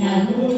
なの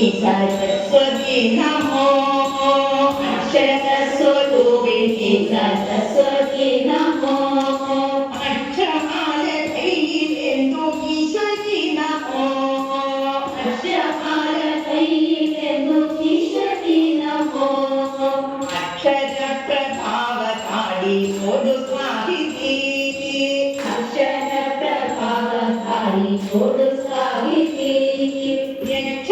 सरस्वती नमो अक्षरस्वरूपिणी सरस्वती नमो अक्षमालतैरेन्दुकिशति नमो अक्षमालतैरेन्दुकिशति नमो अक्षरप्रभावकारि ओदु स्वाहिति अक्षरप्रभावकारि ओदु स्वाहिति यक्ष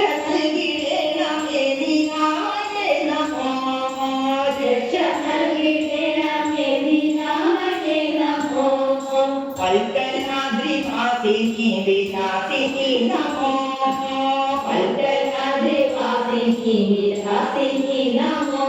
కార్తీకి కార్తీకి నమో